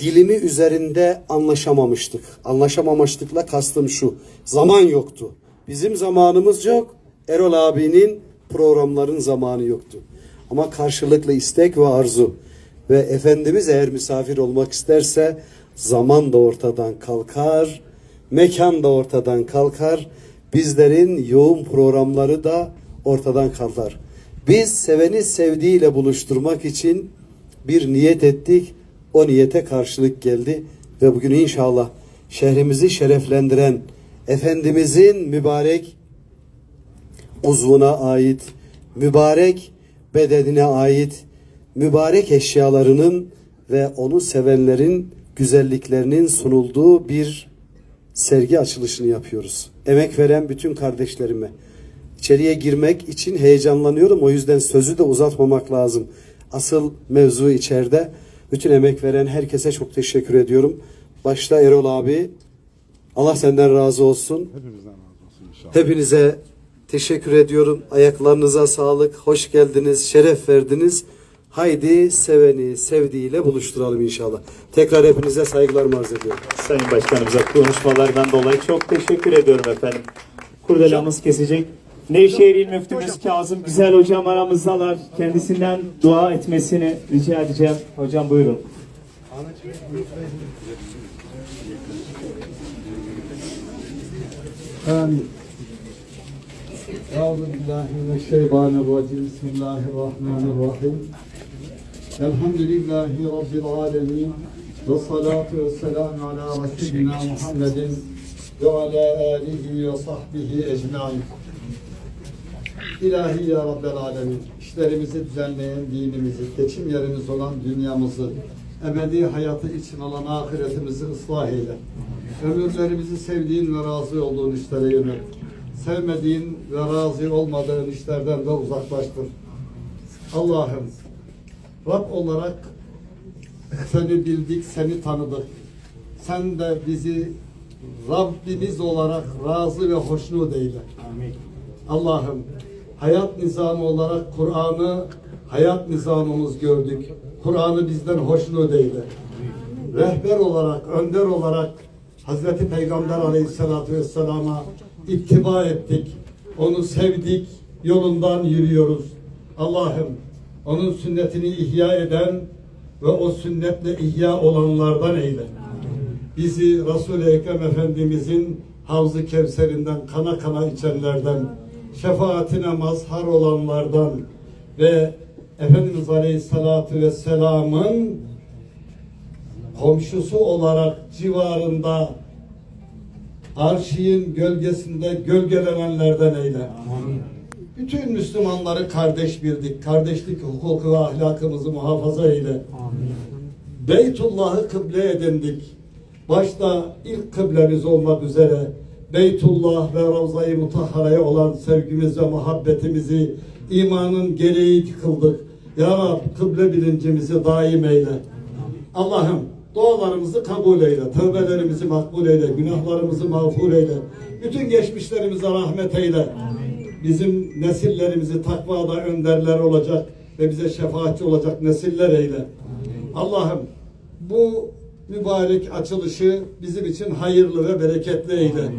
dilimi üzerinde anlaşamamıştık. Anlaşamamıştıkla kastım şu. Zaman yoktu. Bizim zamanımız yok. Erol abinin programların zamanı yoktu. Ama karşılıklı istek ve arzu ve Efendimiz eğer misafir olmak isterse zaman da ortadan kalkar, mekan da ortadan kalkar, bizlerin yoğun programları da ortadan kalkar. Biz seveni sevdiğiyle buluşturmak için bir niyet ettik. O niyete karşılık geldi ve bugün inşallah şehrimizi şereflendiren Efendimizin mübarek uzvuna ait, mübarek bedenine ait, mübarek eşyalarının ve onu sevenlerin güzelliklerinin sunulduğu bir sergi açılışını yapıyoruz. Emek veren bütün kardeşlerime. İçeriye girmek için heyecanlanıyorum. O yüzden sözü de uzatmamak lazım. Asıl mevzu içeride. Bütün emek veren herkese çok teşekkür ediyorum. Başta Erol abi. Allah senden razı olsun. Hepimizden razı olsun inşallah. Hepinize teşekkür ediyorum. Ayaklarınıza sağlık. Hoş geldiniz. Şeref verdiniz. Haydi seveni sevdiğiyle buluşturalım inşallah. Tekrar hepinize saygılarımı arz ediyorum. Sayın Başkanımıza konuşmalardan dolayı çok teşekkür ediyorum efendim. Kurdelamız kesecek. Nevşehir İl Müftümüz Kazım Güzel Hocam aramızdalar. Kendisinden dua etmesini rica edeceğim. Hocam buyurun. Amin. Euzu billahi mineşşeytanirracim. Bismillahirrahmanirrahim. Elhamdülillahi rabbil alamin. Ve salatu ve selamu ala resulina Muhammedin ve ala alihi ve sahbihi ecmaîn. İlahi ya Rabbel Alemin, işlerimizi düzenleyen dinimizi, geçim yerimiz olan dünyamızı, ebedi hayatı için olan ahiretimizi ıslah eyle. Ömürlerimizi sevdiğin ve razı olduğun işlere yönelt. Sevmediğin ve razı olmadığın işlerden de uzaklaştır. Allah'ım, Rab olarak seni bildik, seni tanıdık. Sen de bizi Rabbimiz olarak razı ve hoşnut eyle. Allah'ım hayat nizamı olarak Kur'an'ı hayat nizamımız gördük. Kur'an'ı bizden hoşnut eyle. Rehber olarak, önder olarak Hazreti Peygamber Aleyhisselatü Vesselam'a ittiba ettik. Onu sevdik, yolundan yürüyoruz. Allah'ım onun sünnetini ihya eden ve o sünnetle ihya olanlardan eyle. Bizi Resul-i Ekrem Efendimizin Havz-ı Kevser'inden kana kana içenlerden, şefaatine mazhar olanlardan ve Efendimiz Aleyhisselatü Vesselam'ın komşusu olarak civarında arşiyin gölgesinde gölgelenenlerden eyle. Bütün Müslümanları kardeş bildik. Kardeşlik hukuku ve ahlakımızı muhafaza eyle. Beytullah'ı kıble edindik. Başta ilk kıblemiz olmak üzere Beytullah ve Ravza-i Mutahhara'ya olan sevgimiz ve muhabbetimizi imanın gereği kıldık. Ya Rab kıble bilincimizi daim eyle. Allah'ım dualarımızı kabul eyle, tövbelerimizi makbul eyle, günahlarımızı mağfur eyle. Bütün geçmişlerimize rahmet eyle. Bizim nesillerimizi takvada önderler olacak ve bize şefaatçi olacak nesiller eyle. Allah'ım bu mübarek açılışı bizim için hayırlı ve bereketli eyle.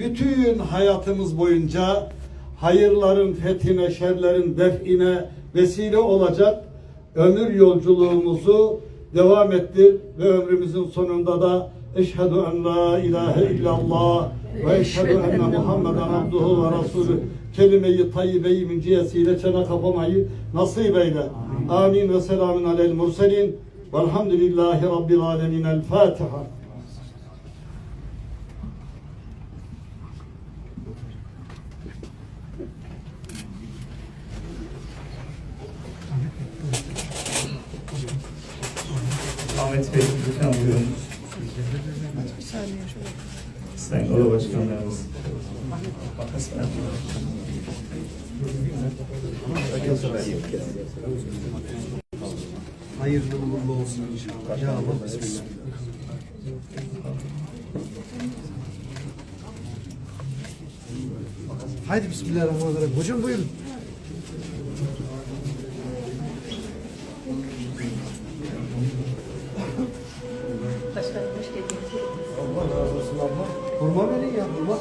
Bütün hayatımız boyunca hayırların fethine, şerlerin define vesile olacak ömür yolculuğumuzu devam ettir ve ömrümüzün sonunda da eşhedü en la ilahe illallah ve eşhedü enne Muhammeden abduhu ve rasulü kelime-i tayyibe-i münciyesiyle çene kapamayı nasip eyle. Amin ve selamun aleyhi murselin velhamdülillahi rabbil alemin. El Fatiha. Ahmet Bey lütfen buyurun. Sayın Oda Başkanlarımız. Hayırlı uğurlu olsun inşallah. Ya Allah bismillah. Haydi bismillahirrahmanirrahim. Hocam buyurun. Hurma verin ya hurma.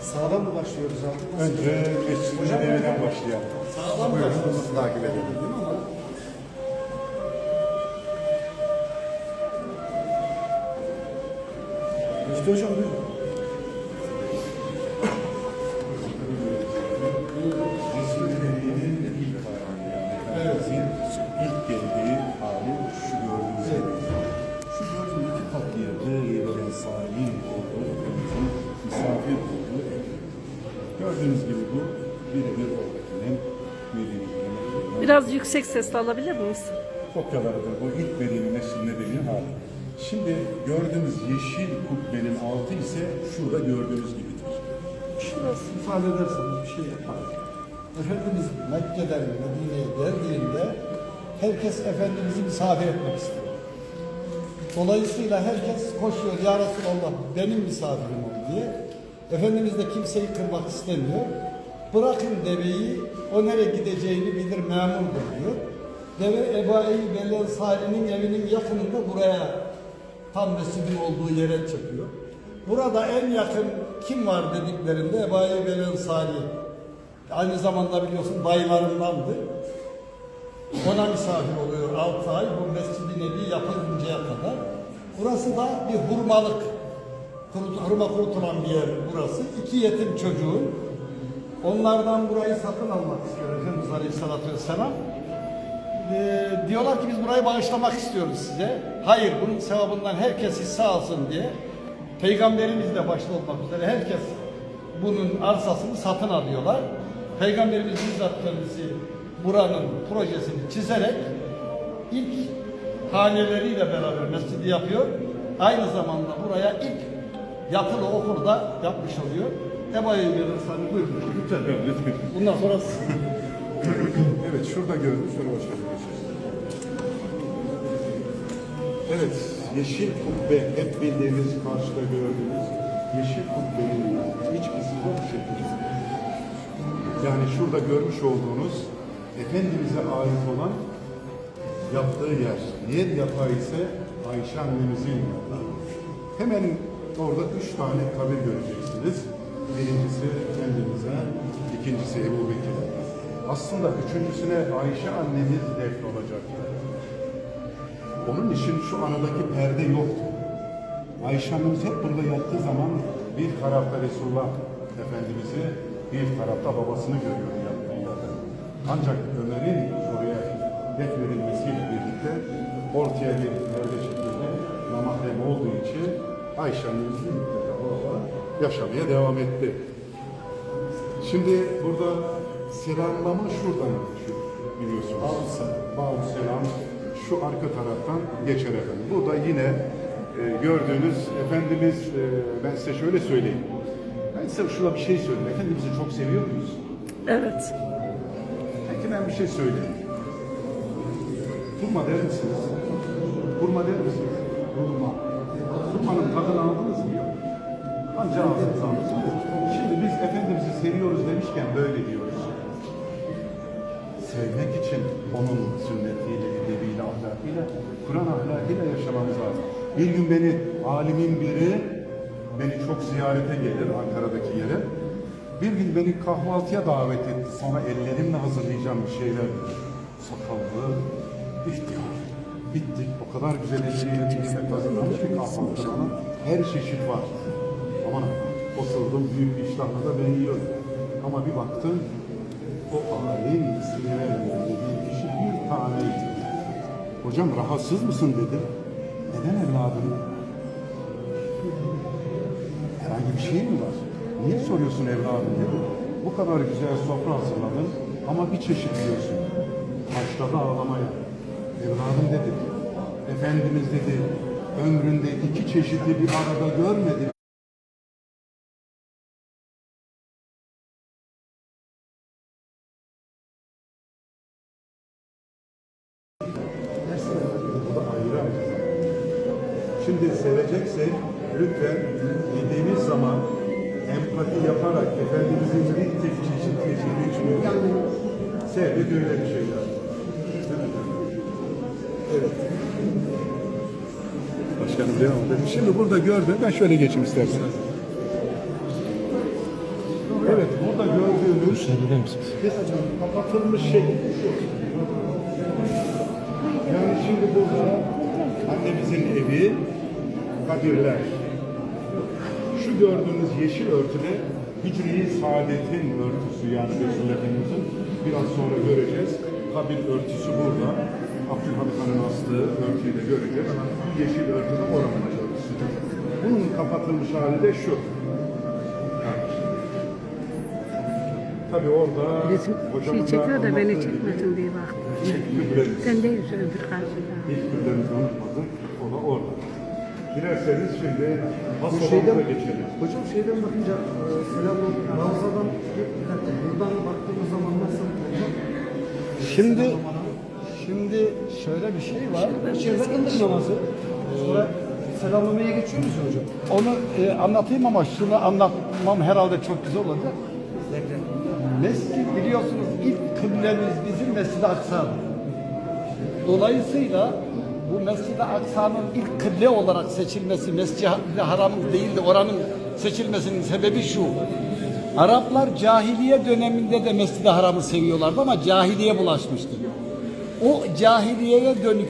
Sağdan mı başlıyoruz abi? Önce Mescid-i Nebevi'den başlayalım. Sağlam Buyurun, başlıyoruz. takip edelim. Müftü hocam buyurun. Yüksek sesle alabilir miyiz? kopyalarıdır. Bu ilk Mescid-i Nebevi'nin hali. Şimdi gördüğünüz yeşil kubbenin altı ise şurada gördüğünüz gibidir. Şurası ifade ederseniz bir şey yapar. Efendimiz Mekke'den Medine'ye geldiğinde herkes Efendimiz'i misafir etmek istiyor. Dolayısıyla herkes koşuyor ya Resulallah benim misafirim ol diye. Efendimiz de kimseyi kırmak istemiyor. Bırakın deveyi o nereye gideceğini bilir memurdur diyor. Deve Ebu Eyyub el evinin yakınında buraya tam mescidin olduğu yere çıkıyor. Burada en yakın kim var dediklerinde Ebu Eyyub el aynı zamanda biliyorsun dayılarındandı. Ona misafir oluyor 6 ay bu Mescid-i Nebi yapılıncaya kadar. Burası da bir hurmalık. Hurma kurutulan bir yer burası. İki yetim çocuğun. Onlardan burayı satın almak istiyor Efendimiz Aleyhisselatü Vesselam. Ee, diyorlar ki biz burayı bağışlamak istiyoruz size. Hayır bunun sevabından herkes hisse alsın diye. Peygamberimiz de başta olmak üzere herkes bunun arsasını satın alıyorlar. Peygamberimiz bizzat kendisi buranın projesini çizerek ilk haneleriyle beraber mescidi yapıyor. Aynı zamanda buraya ilk yatılı okulu da yapmış oluyor. Eyyub el-Ensari buyurun lütfen. Bundan sonra Evet, şurada gördüm. Şöyle başlayalım. Evet, yeşil kubbe hep bildiğimiz karşıda gördüğümüz yeşil kubbenin iç kısmı bu şekilde. Yani şurada görmüş olduğunuz Efendimiz'e ait olan yaptığı yer. Yer yapağı ise Ayşe annemizin yapağı. Hemen orada üç tane kabir göreceksiniz. Birincisi Efendimiz'e, ikincisi Ebu Bekir'e. Aslında üçüncüsüne Ayşe annemiz defn olacaktı. Onun için şu aradaki perde yoktu. Ayşe annemiz hep burada yattığı zaman bir tarafta Resulullah Efendimiz'i, bir tarafta babasını görüyor yattığı. Ancak Ömer'in oraya defnedilmesiyle birlikte ortaya bir perde şeklinde namahrem olduğu için Ayşe annemiz bir müddet orada yaşamaya devam etti. Şimdi burada selamlama şuradan geçiyor biliyorsunuz. Bağlı selam şu arka taraftan geçer efendim. Burada yine e, gördüğünüz Efendimiz e, ben size şöyle söyleyeyim. Ben size şurada bir şey söyleyeyim. Efendimiz'i çok seviyor muyuz? Evet. Peki ben bir şey söyleyeyim. Hurma der misiniz? Hurma der misiniz? Hurma. Hurmanın tadını. Anca ağzınız aldınız. Şimdi biz Efendimiz'i seviyoruz demişken böyle diyoruz. Sevmek için onun sünnetiyle, edebiyle, ahlakıyla, Kur'an ahlakıyla yaşamamız lazım. Bir gün beni alimin biri beni çok ziyarete gelir Ankara'daki yere. Bir gün beni kahvaltıya davet etti. Sana ellerimle hazırlayacağım bir şeyler. Sakallı, ihtiyar. Bittik. O kadar güzel elleriyle bir yemek hazırlamış ki kahvaltıda bana. Her çeşit var. Aman oturdum büyük iştahla da ben yiyorum. Ama bir baktım o alim ismini vermiyor dediği kişi bir taneydi. Hocam rahatsız mısın dedim. Neden evladım? Herhangi bir şey mi var? Niye soruyorsun evladım dedi. Bu kadar güzel sofra hazırladın ama bir çeşit yiyorsun. Başladı ağlamaya. Evladım dedi. Efendimiz dedi ömründe iki çeşidi bir arada görmedi. Şimdi seveceksek lütfen yediğimiz zaman empati yaparak Efendimizin bir tek çeşit çeşit içmiyor. Sevmek öyle bir şey yani. Evet. Başka başkanım devam edelim. Şimdi burada gördüğüm, ben şöyle geçeyim isterseniz. Evet, burada gördüğünüz kapatılmış şu. Yani şimdi burada annemizin evi, Kadirler. Şu gördüğünüz yeşil örtüde Hicri Saadet'in örtüsü yani Resul Efendimiz'in biraz sonra göreceğiz. Kabir örtüsü burada. Abdülhamid Han'ın astığı örtüyü de göreceğiz. Bu yeşil örtü de oranın örtüsü. Bunun kapatılmış hali de şu. Tabii orada Resim şey çekiyor da beni çekmesin diye bak. gibi ilk kübremiz. Sen değilsin öbür karşıda. İlk kübremizi unutmadık. O da orada. Dilerseniz şimdi has şeyden- geçelim. Hocam şeyden bakınca e, selam Ravza'dan buradan baktığımız zaman nasıl hocam? Şimdi şimdi şöyle bir şey var. İçeride kıldık namazı. Sonra selamlamaya geçiyoruz ya hocam. Onu e, anlatayım ama şunu anlatmam herhalde çok güzel olacak. Mescid biliyorsunuz ilk kıblemiz bizim Mescid-i Aksa'dır. Dolayısıyla bu Mescid-i Aksa'nın ilk kıble olarak seçilmesi, Mescid-i Haram değil de oranın seçilmesinin sebebi şu. Araplar cahiliye döneminde de Mescid-i Haram'ı seviyorlardı ama cahiliye bulaşmıştı. O cahiliyeye dönük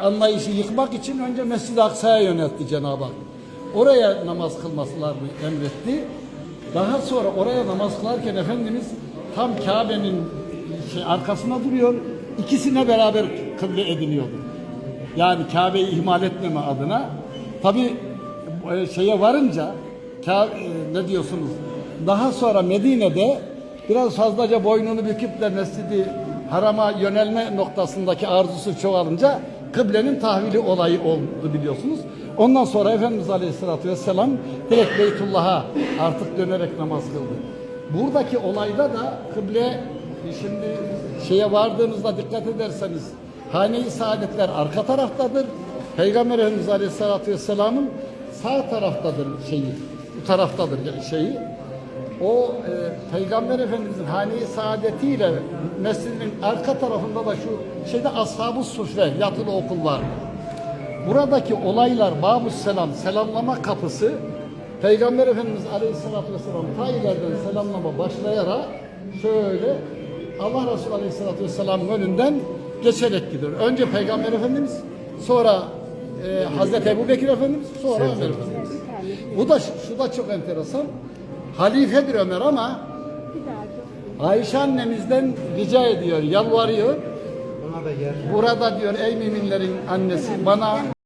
anlayışı yıkmak için önce Mescid-i Aksa'ya yöneltti Cenab-ı Hak. Oraya namaz kılmasılarını emretti. Daha sonra oraya namaz kılarken Efendimiz tam Kabe'nin şey, arkasına duruyor. İkisine beraber kıble ediliyordu. Yani Kabe'yi ihmal etmeme adına. Tabi şeye varınca Ka- e, ne diyorsunuz? Daha sonra Medine'de biraz fazlaca boynunu büküp de Mescid-i Haram'a yönelme noktasındaki arzusu çoğalınca kıblenin tahvili olayı oldu biliyorsunuz. Ondan sonra Efendimiz Aleyhisselatü Vesselam direkt Beytullah'a artık dönerek namaz kıldı. Buradaki olayda da kıble şimdi şeye vardığınızda dikkat ederseniz hane-i saadetler arka taraftadır. Peygamber Efendimiz Aleyhisselatü Vesselam'ın sağ taraftadır şeyi, bu taraftadır şeyi. O e, Peygamber Efendimizin hane-i saadetiyle mescidin arka tarafında da şu şeyde Ashab-ı Sufre yatılı okul var. Buradaki olaylar Babus Selam, selamlama kapısı Peygamber Efendimiz Aleyhisselatü Vesselam ta ileriden selamlama başlayarak şöyle Allah Resulü Aleyhisselatü Vesselam'ın önünden geçerek gidiyor. Önce Peygamber Efendimiz, sonra e, Hazreti Ebu Bekir Efendimiz, sonra Ömer Efendimiz. Bu da şu da çok enteresan. Halifedir Ömer ama Ayşe annemizden rica ediyor, yalvarıyor. Burada diyor ey müminlerin annesi bana